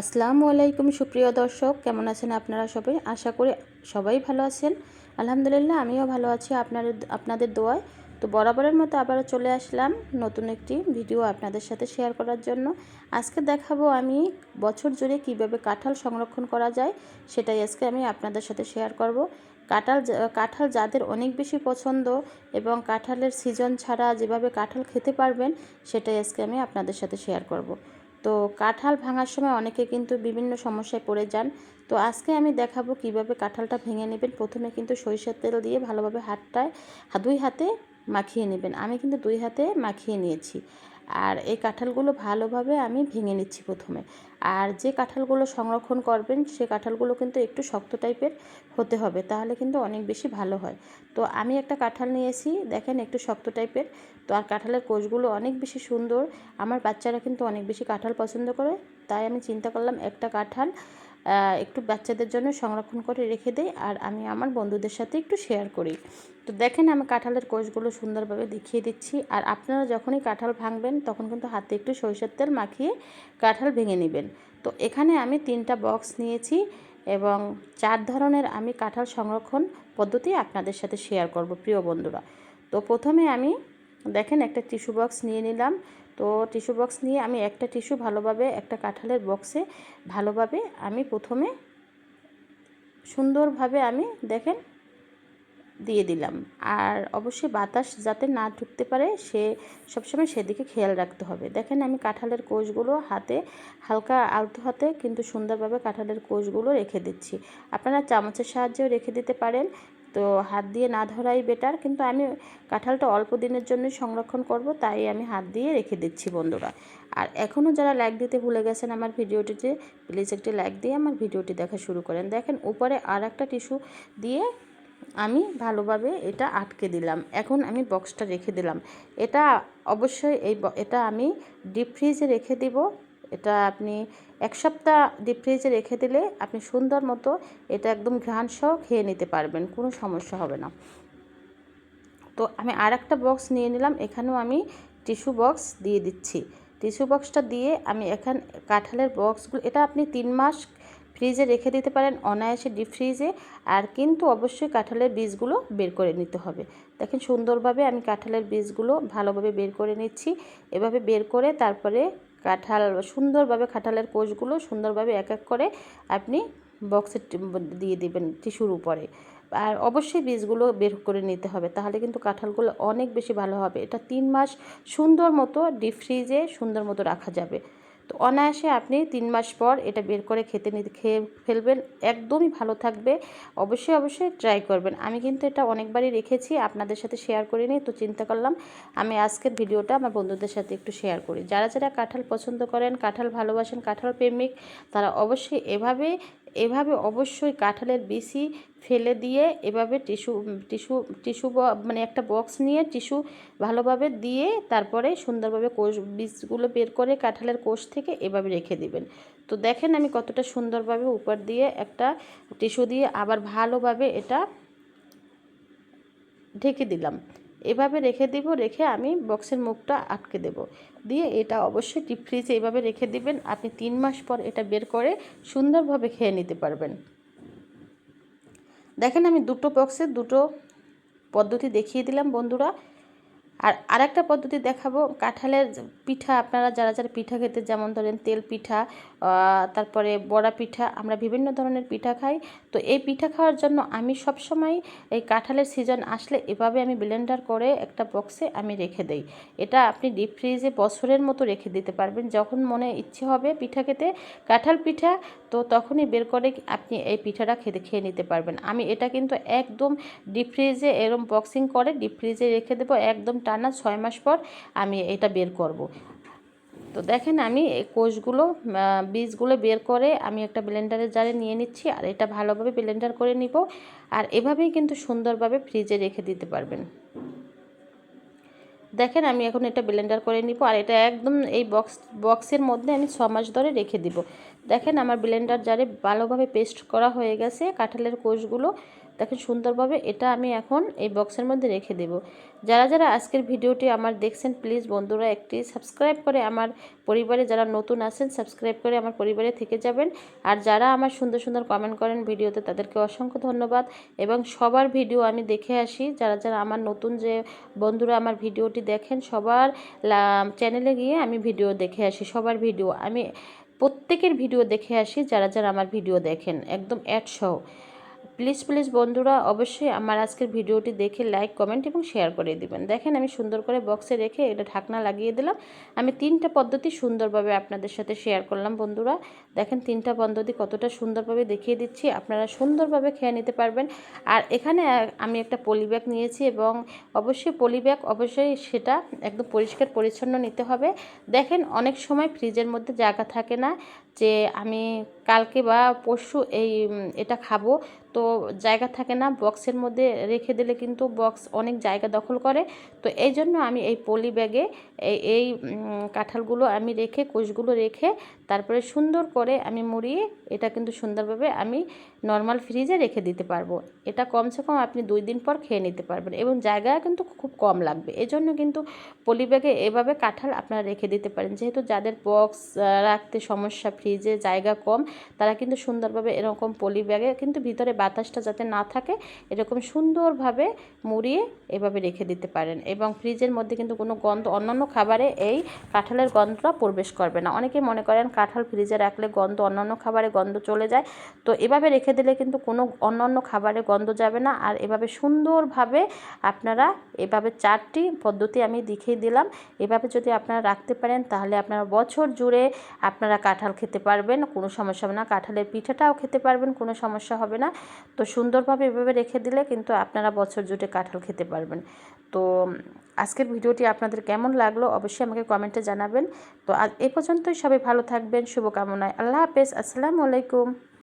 আসসালামু আলাইকুম সুপ্রিয় দর্শক, কেমন আছেন আপনারা সবাই? আশা করি সবাই ভালো আছেন। আলহামদুলিল্লাহ, আমিও ভালো আছি আপনাদের আপনাদের দোয়ায়। তো বরাবরের মতো আবারও চলে আসলাম নতুন একটি ভিডিও আপনাদের সাথে শেয়ার করার জন্য। আজকে দেখাবো আমি বছর জুড়ে কীভাবে কাঁঠাল সংরক্ষণ করা যায়, সেটাই আজকে আমি আপনাদের সাথে শেয়ার করব। কাঁঠাল কাঁঠাল যাদের অনেক বেশি পছন্দ এবং কাঁঠালের সিজন ছাড়া যেভাবে কাঁঠাল খেতে পারবেন, সেটাই আজকে আমি আপনাদের সাথে শেয়ার করব। তো কাঁঠাল ভাঙার সময় অনেকে কিন্তু বিভিন্ন সমস্যায় পড়ে যান। তো আজকে আমি দেখাবো কীভাবে কাঁঠালটা ভেঙে নেবেন। প্রথমে কিন্তু সরিষার তেল দিয়ে ভালোভাবে হাতটায়, দুই হাতে মাখিয়ে নেবেন। আমি কিন্তু দুই হাতে মাখিয়ে নিয়েছি। আর এই কাঁঠালগুলো ভালোভাবে আমি ভেঙে নিচ্ছি প্রথমে। আর যে কাঁঠালগুলো সংরক্ষণ করবেন, সে কাঁঠালগুলো কিন্তু একটু শক্ত টাইপের হতে হবে, তাহলে কিন্তু অনেক বেশি ভালো হয়। তো আমি একটা কাঁঠাল নিয়েছি, দেখেন একটু শক্ত টাইপের। তো আর কাঁঠালের কোষগুলো অনেক বেশি সুন্দর। আমার বাচ্চারা কিন্তু অনেক বেশি কাঁঠাল পছন্দ করে, তাই আমি চিন্তা করলাম একটা কাঁঠাল একটু বাচ্চাদের জন্য সংরক্ষণ করে রেখে দেই আর আমি আমার বন্ধুদের সাথে একটু শেয়ার করি। তো দেখেন আমি কাঁঠালের কোষগুলো সুন্দরভাবে দেখিয়ে দিচ্ছি আর আপনারা যখনই কাঁঠাল ভাঙবেন তখন কিন্তু হাতে একটু সরিষার তেল মাখিয়ে কাঁঠাল ভেঙে নেবেন। তো এখানে আমি তিনটা বক্স নিয়েছি এবং চার ধরনের আমি কাঁঠাল সংরক্ষণ পদ্ধতি আপনাদের সাথে শেয়ার করব, প্রিয় বন্ধুরা। তো প্রথমে আমি দেখেন একটা টিস্যু বক্স নিয়ে নিলাম। তো টিস্যু বক্স নিয়ে আমি একটা টিস্যু ভালোভাবে একটা কাঁঠালের বক্সে ভালোভাবে আমি প্রথমে সুন্দরভাবে আমি দেখেন দিয়ে দিলাম। আর অবশ্যই বাতাস যাতে না ঢুকতে পারে, সে সবসময় সেদিকে খেয়াল রাখতে হবে। দেখেন আমি কাঁঠালের কোষগুলো হাতে হালকা আলতো হাতে কিন্তু সুন্দরভাবে কাঁঠালের কোষগুলো রেখে দিচ্ছি। আপনারা চামচের সাহায্যেও রেখে দিতে পারেন তো হাত দিয়ে না ধরাই বেটার কিন্তু আমি কাঁঠালটা অল্প দিনের জন্যই সংরক্ষণ করব, তাই আমি হাত দিয়ে রেখে দিচ্ছি বন্ধুরা। আর এখনও যারা লাইক দিতে ভুলে গেছেন আমার ভিডিওটিতে প্লিজ একটি লাইক দিয়ে আমার ভিডিওটি দেখা শুরু করেন। দেখেন, উপরে আর একটা টিস্যু দিয়ে আমি ভালোভাবে এটা আটকে দিলাম। এখন আমি বক্সটা রেখে দিলাম। এটা অবশ্যই এই এটা আমি ডিপ ফ্রিজে রেখে দিব। এটা আপনি এক সপ্তাহ ডিপ ফ্রিজে রেখে দিলে আপনি সুন্দর মতো এটা একদম ঘ্রাণ সহ খেয়ে নিতে পারবেন, কোনো সমস্যা হবে না। তো আমি আর একটা বক্স নিয়ে নিলাম, এখানেও আমি টিস্যু বক্স দিয়ে দিচ্ছি। টিস্যু বক্সটা দিয়ে আমি এখান, কাঁঠালের বক্সগুলো এটা আপনি তিন মাস ফ্রিজে রেখে দিতে পারেন অনায়াসে ডিপ ফ্রিজে আর কিন্তু অবশ্যই কাঁঠালের বীজগুলো বের করে নিতে হবে। দেখেন সুন্দরভাবে আমি কাঁঠালের বীজগুলো ভালোভাবে বের করে নিচ্ছি। এভাবে বের করে তারপরে কাঁঠাল, সুন্দরভাবে কাঁঠালের কোষগুলো সুন্দরভাবে এক এক করে আপনি বক্সে দিয়ে দিবেন টিস্যুর উপরে। আর অবশ্যই বীজগুলো বের করে নিতে হবে, তাহলে কিন্তু কাঁঠালগুলো অনেক বেশি ভালো হবে। এটা তিন মাস সুন্দর মতো ডিপ ফ্রিজে সুন্দর মতো রাখা যাবে। তো অনায়াসে আপনি তিন মাস পর এটা বের করে খেতে নিতে খেয়ে ফেলবেন। একদমই ভালো থাকবে। অবশ্যই অবশ্যই ট্রাই করবেন। আমি কিন্তু এটা অনেকবারই রেখেছি, আপনাদের সাথে শেয়ার করে নিই তো চিন্তা করলাম, আমি আজকের ভিডিওটা আমার বন্ধুদের সাথে একটু শেয়ার করি। যারা যারা কাঁঠাল পছন্দ করেন, কাঁঠাল ভালোবাসেন, কাঁঠাল প্রেমিক, তারা অবশ্যই এভাবে এভাবে অবশ্যই কাঁঠালের বিসি ফেলে দিয়ে এভাবে টিস্যু টিস্যু টিস্যু মানে একটা বক্স নিয়ে টিস্যু ভালোভাবে দিয়ে তারপরে সুন্দরভাবে কোষ, বীজগুলো বের করে কাঁঠালের কোষ থেকে এভাবে রেখে দিবেন। তো দেখেন আমি কতটা সুন্দরভাবে উপর দিয়ে একটা টিস্যু দিয়ে আবার ভালোভাবে এটা ঢেকে দিলাম। এভাবে রেখে দিব, রেখে আমি বক্সের মুখটা আটকে দেব। দিয়ে এটা অবশ্যই ডিপ ফ্রিজে এভাবে রেখে দিবেন। আপনি তিন মাস পর এটা বের করে সুন্দরভাবে খেয়ে নিতে পারবেন। দেখেন আমি দুটো বক্সে দুটো পদ্ধতি দেখিয়ে দিলাম বন্ধুরা। আর আরেকটা পদ্ধতি দেখাবো, কাঁঠালের পিঠা, আপনারা যারা যারা পিঠা খেতে, যেমন ধরেন তেল পিঠা তারপরে বড়া পিঠা, আমরা বিভিন্ন ধরনের পিঠা খাই। তো এই পিঠা খাওয়ার জন্য আমি সব সময় এই কাঁঠালের সিজন আসলে এভাবে আমি ব্লেন্ডার করে একটা বক্সে আমি রেখে দেই। এটা আপনি ডিপ ফ্রিজে বছরের মতো রেখে দিতে পারবেন। যখন মনে ইচ্ছে হবে পিঠা খেতে, কাঁঠাল পিঠা, তো তখনই বের করে আপনি এই পিঠাটা খেতে, খেয়ে নিতে পারবেন। আমি এটা কিন্তু একদম ডিপ ফ্রিজে এরম বক্সিং করে ডিপ ফ্রিজে রেখে দেবো, একদম টানা ছয় মাস পর আমি এটা বের করব। তো দেখেন আমি কোষগুলো বীজগুলো বের করে আমি একটা ব্লেন্ডারের জারে নিয়ে নিচ্ছি আর এটা ভালোভাবে ব্লেন্ডার করে নিব আর এভাবেই কিন্তু সুন্দরভাবে ফ্রিজে রেখে দিতে পারবেন। দেখেন আমি এখন এটা ব্লেন্ডার করে নিব আর এটা একদম এই বক্স বক্সের মধ্যে আমি ছ মাস ধরে রেখে দিব। দেখেন আমার ব্লেন্ডার জারে ভালোভাবে পেস্ট করা হয়ে গেছে কাঁঠালের কোষগুলো। দেখেন সুন্দরভাবে এটা আমি এখন এই বক্সের মধ্যে রেখে দেব। যারা যারা আজকের ভিডিওটি আমার দেখছেন প্লিজ বন্ধুরা একটি সাবস্ক্রাইব করে আমার পরিবারে যারা নতুন আছেন সাবস্ক্রাইব করে আমার পরিবারে থেকে যাবেন। আর যারা আমার সুন্দর সুন্দর কমেন্ট করেন ভিডিওতে, তাদেরকে অসংখ্য ধন্যবাদ। এবং সবার ভিডিও আমি দেখে আসি। যারা যারা আমার নতুন যে বন্ধুরা আমার ভিডিওটি দেখেন, সবার চ্যানেলে গিয়ে আমি ভিডিও দেখে আসি, সবার ভিডিও। আমি প্রত্যেকের ভিডিও দেখে আসি, যারা যারা আমার ভিডিও দেখেন, একদম অ্যাড সহ প্লিজ প্লিজ বন্ধুরা, অবশ্যই আমার আজকের ভিডিওটি দেখে লাইক কমেন্ট এবং শেয়ার করে দিবেন। দেখেন, আমি সুন্দর করে বক্সে রেখে এটা ঢাকনা লাগিয়ে দিলাম। আমি তিনটা পদ্ধতি সুন্দরভাবে আপনাদের সাথে শেয়ার করলাম বন্ধুরা। দেখেন, তিনটা পদ্ধতি কতটা সুন্দরভাবে দেখিয়ে দিচ্ছি। আপনারা সুন্দরভাবে খেয়ে নিতে পারবেন। আর এখানে আমি একটা পলি ব্যাগ নিয়েছি এবং অবশ্যই পলি ব্যাগ অবশ্যই সেটা একদম পরিষ্কার, পরিচ্ছন্ন নিতে হবে। দেখেন, অনেক সময় ফ্রিজের মধ্যে জায়গা থাকে না যে আমি কালকে বা পরশু এই এটা খাব। তো জায়গা থাকে না, বক্সের মধ্যে রেখে দিলে কিন্তু বক্স অনেক জায়গা দখল করে। তো এই জন্য আমি এই পলি ব্যাগে এই এই কাঁঠালগুলো আমি রেখে, কোষগুলো রেখে তারপরে সুন্দর করে আমি মুড়িয়ে এটা কিন্তু সুন্দরভাবে আমি নর্মাল ফ্রিজে রেখে দিতে পারব। এটা কমসে কম আপনি দুই দিন পর খেয়ে নিতে পারবেন এবং জায়গা কিন্তু খুব কম লাগবে। এজন্য কিন্তু পলি ব্যাগে এভাবে কাঁঠাল আপনারা রেখে দিতে পারেন। যেহেতু যাদের বক্স রাখতে সমস্যা ফ্রিজে জায়গা কম, তারা কিন্তু সুন্দরভাবে এরকম পলি ব্যাগে কিন্তু ভিতরে বাতাসটা যাতে না থাকে, এরকম সুন্দরভাবে মুড়িয়ে এভাবে রেখে দিতে পারেন। এবং ফ্রিজের মধ্যে কিন্তু কোনো গন্ধ, অন্যান্য খাবারে এই কাঁঠালের গন্ধটা প্রবেশ করবে না। অনেকে মনে করেন কাঁঠাল ফ্রিজে রাখলে গন্ধ, অন্যান্য খাবারে গন্ধ চলে যায়। তো এভাবে রেখে দিলে কিন্তু কোনো অন্যান্য খাবারে গন্ধ যাবে না। আর এভাবে সুন্দরভাবে আপনারা এভাবে চারটি পদ্ধতি আমি দেখিয়ে দিলাম। এভাবে যদি আপনারা রাখতে পারেন, তাহলে আপনারা বছর জুড়ে আপনারা কাঁঠাল খেতে পারবেন। কোনো সমস্যা হবে না। কাঁঠালের পিঠাটাও খেতে পারবেন, কোনো সমস্যা হবে না। তো সুন্দরভাবে এভাবে রেখে দিলে কিন্তু আপনারা বছর জুড়ে কাঁঠাল খেতে পারবেন। তো আজকের ভিডিওটি আপনাদের কেমন লাগল অবশ্যই আমাকে কমেন্টে জানাবেন। তো আজ এ পর্যন্তই সবাই ভালো থাকবেন, শুভকামনায়। আল্লাহ হাফেজ, আসসালামু আলাইকুম।